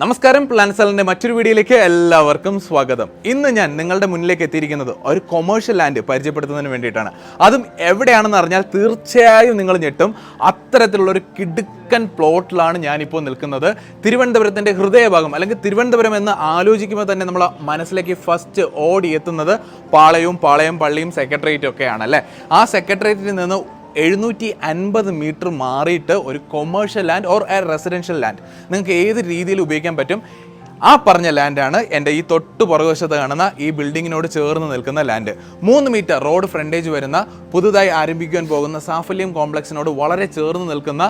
നമസ്കാരം പ്ലാൻസലിന്റെ മറ്റൊരു വീഡിയോയിലേക്ക് എല്ലാവർക്കും സ്വാഗതം. ഇന്ന് ഞാൻ നിങ്ങളുടെ മുന്നിലേക്ക് എത്തിയിരിക്കുന്നത് ഒരു കൊമേഴ്ഷ്യൽ ലാൻഡ് പരിചയപ്പെടുത്തുന്നതിന് വേണ്ടിയിട്ടാണ്. അതും എവിടെയാണെന്ന് അറിഞ്ഞാൽ തീർച്ചയായും നിങ്ങൾ ഞെട്ടും. അത്തരത്തിലുള്ള ഒരു കിടുക്കൻ പ്ലോട്ടിലാണ് ഞാനിപ്പോൾ നിൽക്കുന്നത്. തിരുവനന്തപുരത്തിന്റെ ഹൃദയഭാഗം അല്ലെങ്കിൽ തിരുവനന്തപുരം എന്ന് ആലോചിക്കുമ്പോൾ തന്നെ നമ്മൾ മനസ്സിലേക്ക് ഫസ്റ്റ് ഓടി എത്തുന്നത് പാളയവും പാളയം പള്ളിയും സെക്രട്ടേറിയറ്റും ഒക്കെയാണ് അല്ലേ? ആ സെക്രട്ടേറിയറ്റിൽ നിന്ന് എഴുന്നൂറ്റി അൻപത് മീറ്റർ മാറിയിട്ട് ഒരു commercial land or a residential land നിങ്ങൾക്ക് ഏത് രീതിയിൽ ഉപയോഗിക്കാൻ പറ്റും? ആ പറഞ്ഞ ലാൻഡാണ് എന്റെ ഈ തൊട്ട് പുറകുവശത്ത് കാണുന്ന ഈ ബിൽഡിങ്ങിനോട് ചേർന്ന് നിൽക്കുന്ന ലാൻഡ്. മൂന്ന് മീറ്റർ റോഡ് ഫ്രണ്ടേജ് വരുന്ന പുതുതായി ആരംഭിക്കാൻ പോകുന്ന സാഫല്യം കോംപ്ലക്സിനോട് വളരെ ചേർന്ന് നിൽക്കുന്ന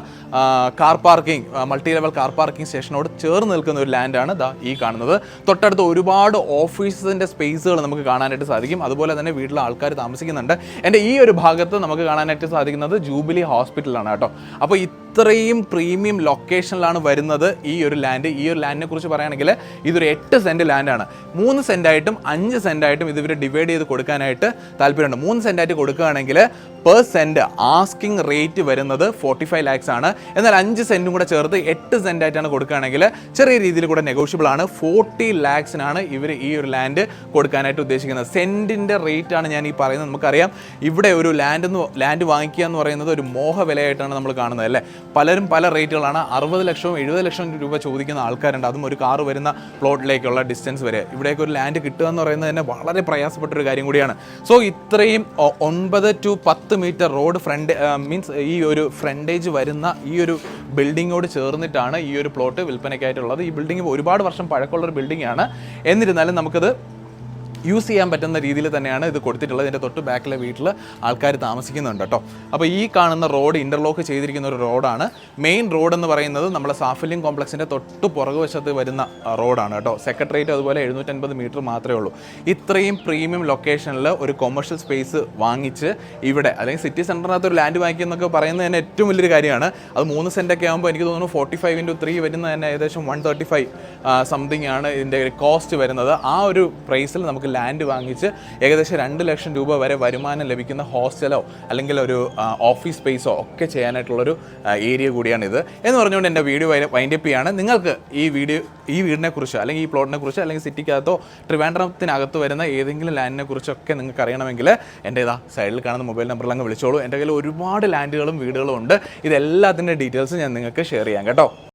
car parking multi level car parking സ്റ്റേഷനോട് ചേർന്ന് നിൽക്കുന്ന ഒരു ലാൻഡാണ് ദാ ഈ കാണുന്നത്. തൊട്ടടുത്ത് ഒരുപാട് ഓഫീസിന്റെ സ്പേസുകൾ നമുക്ക് കാണാനായിട്ട് സാധിക്കും. അതുപോലെ തന്നെ വീട്ടിലെ ആൾക്കാർ താമസിക്കുന്നുണ്ട്. എന്റെ ഈ ഒരു ഭാഗത്ത് നമുക്ക് കാണാനായിട്ട് സാധിക്കുന്നത് ജൂബിലി ഹോസ്പിറ്റലാണ് കേട്ടോ. അപ്പോൾ ഇത്രയും പ്രീമിയം ലൊക്കേഷനിലാണ് വരുന്നത് ഈ ഒരു ലാൻഡ് ഈ ഒരു ലാൻഡിനെ കുറിച്ച് പറയുകയാണെങ്കിൽ ഇതൊരു എട്ട് സെന്റ് ലാൻഡാണ് മൂന്ന് സെന്റായിട്ടും അഞ്ച് സെന്റായിട്ടും ഇത് ഇവർ ഡിവൈഡ് ചെയ്ത് കൊടുക്കാനായിട്ട് താല്പര്യമുണ്ട്. മൂന്ന് സെന്റായിട്ട് കൊടുക്കുകയാണെങ്കിൽ പെർ സെന്റ് ആസ്കിങ് റേറ്റ് വരുന്നത് ഫോർട്ടി ഫൈവ് ലാക്സ് ആണ്. എന്നാൽ അഞ്ച് സെന്റും കൂടെ ചേർത്ത് എട്ട് സെന്റായിട്ടാണ് കൊടുക്കുകയാണെങ്കിൽ ചെറിയ രീതിയിൽ കൂടെ നെഗോഷ്യബിൾ ആണ്. ഫോർട്ടി ലാക്സിനാണ് ഇവർ ഈ ഒരു ലാൻഡ് കൊടുക്കാനായിട്ട് ഉദ്ദേശിക്കുന്നത്. സെന്റിന്റെ റേറ്റ് ആണ് ഞാൻ ഈ പറയുന്നത്. നമുക്കറിയാം ഇവിടെ ഒരു ലാൻഡ് എന്ന് ലാൻഡ് വാങ്ങിക്കുക എന്ന് പറയുന്നത് ഒരു മോഹ വിലയായിട്ടാണ് നമ്മൾ കാണുന്നത് അല്ലേ? പലരും പല റേറ്റുകളാണ് അറുപത് ലക്ഷവും എഴുപത് ലക്ഷം രൂപ ചോദിക്കുന്ന ആൾക്കാരുണ്ട്. അതും ഒരു കാറ് വരുന്ന പ്ലോട്ടിലേക്കുള്ള ഡിസ്റ്റൻസ് വരെ. ഇവിടേക്ക് ഒരു ലാൻഡ് കിട്ടുക എന്ന് പറയുന്നത് തന്നെ വളരെ പ്രയാസപ്പെട്ട ഒരു കാര്യം കൂടിയാണ്. സോ ഇത്രയും ഒൻപത് ടു പത്ത് മീറ്റർ റോഡ് ഫ്രണ്ട് മീൻസ് ഈ ഒരു ഫ്രണ്ടേജ് വരുന്ന ഈ ഒരു ബിൽഡിങ്ങോട് ചേർന്നിട്ടാണ് ഈ ഒരു പ്ലോട്ട് വിൽപ്പനയ്ക്കായിട്ടുള്ളത്. ഈ ബിൽഡിംഗ് ഒരുപാട് വർഷം പഴക്കമുള്ള ഒരു ബിൽഡിംഗ് ആണ്. എന്നിരുന്നാലും നമുക്കത് യൂസ് ചെയ്യാൻ പറ്റുന്ന രീതിയിൽ തന്നെയാണ് ഇത് കൊടുത്തിട്ടുള്ളത്. ഇതിന്റെ തൊട്ട് ബാക്കിലെ വീട്ടിൽ ആൾക്കാർ താമസിക്കുന്നുണ്ട് കേട്ടോ. അപ്പോൾ ഈ കാണുന്ന റോഡ് ഇന്റർലോക്ക് ചെയ്തിരിക്കുന്ന ഒരു റോഡാണ് മെയിൻ റോഡ് എന്ന് പറയുന്നത് നമ്മുടെ സാഫല്യം കോംപ്ലക്സിന്റെ തൊട്ട് പുറകുവശത്ത് വരുന്ന റോഡാണ് കേട്ടോ. സെക്രട്ടേറിയറ്റ് അതുപോലെ എഴുന്നൂറ്റൻപത് മീറ്റർ മാത്രമേ ഉള്ളൂ. ഇത്രയും പ്രീമിയം ലൊക്കേഷനിൽ ഒരു കൊമേഴ്ഷ്യൽ സ്പേസ് വാങ്ങിച്ച് ഇവിടെ അല്ലെങ്കിൽ സിറ്റി സെന്ററിനകത്ത് ഒരു ലാൻഡ് വാങ്ങിക്കുക എന്നൊക്കെ പറയുന്നത് തന്നെ ഏറ്റവും വലിയൊരു കാര്യമാണ്. അത് മൂന്ന് സെന്റൊക്കെ ആകുമ്പോൾ എനിക്ക് തോന്നുന്നു ഫോർട്ടി ഫൈവ് ഇന്റു ത്രീ വരുന്ന തന്നെ ഏകദേശം വൺ തേർട്ടി ഫൈവ് സംതിങ് ആണ് ഇതിന്റെ കോസ്റ്റ് വരുന്നത്. ആ ഒരു പ്രൈസിൽ നമുക്ക് ലാൻഡ് വാങ്ങിച്ച് ഏകദേശം രണ്ട് ലക്ഷം രൂപ വരെ വരുമാനം ലഭിക്കുന്ന ഹോസ്റ്റലോ അല്ലെങ്കിൽ ഒരു ഓഫീസ് സ്പേസോ ഒക്കെ ചെയ്യാനായിട്ടുള്ളൊരു ഏരിയ കൂടിയാണിത്. എന്ന് പറഞ്ഞുകൊണ്ട് എന്റെ വീഡിയോ വൈൻഡപ്പ് ചെയ്യാണ്. നിങ്ങൾക്ക് ഈ വീഡിയോ ഈ വീടിനെ കുറിച്ച് അല്ലെങ്കിൽ ഈ പ്ലോട്ടിനെ കുറിച്ച് അല്ലെങ്കിൽ സിറ്റിക്കകത്തോ ട്രിവാൻഡ്രത്തിനകത്ത് വരുന്ന ഏതെങ്കിലും ലാൻഡിനെ കുറിച്ചൊക്കെ നിങ്ങൾക്ക് അറിയണമെങ്കിൽ എന്റെ ഇതാ സൈഡിൽ കാണുന്ന മൊബൈൽ നമ്പറിൽ അങ്ങ് വിളിച്ചോളൂ. എന്റെ കയ്യിൽ ഒരുപാട് ലാൻഡുകളും വീടുകളും ഉണ്ട്. ഇതെല്ലാത്തിന്റെ ഡീറ്റെയിൽസ് ഞാൻ നിങ്ങൾക്ക് ഷെയർ ചെയ്യാം കേട്ടോ.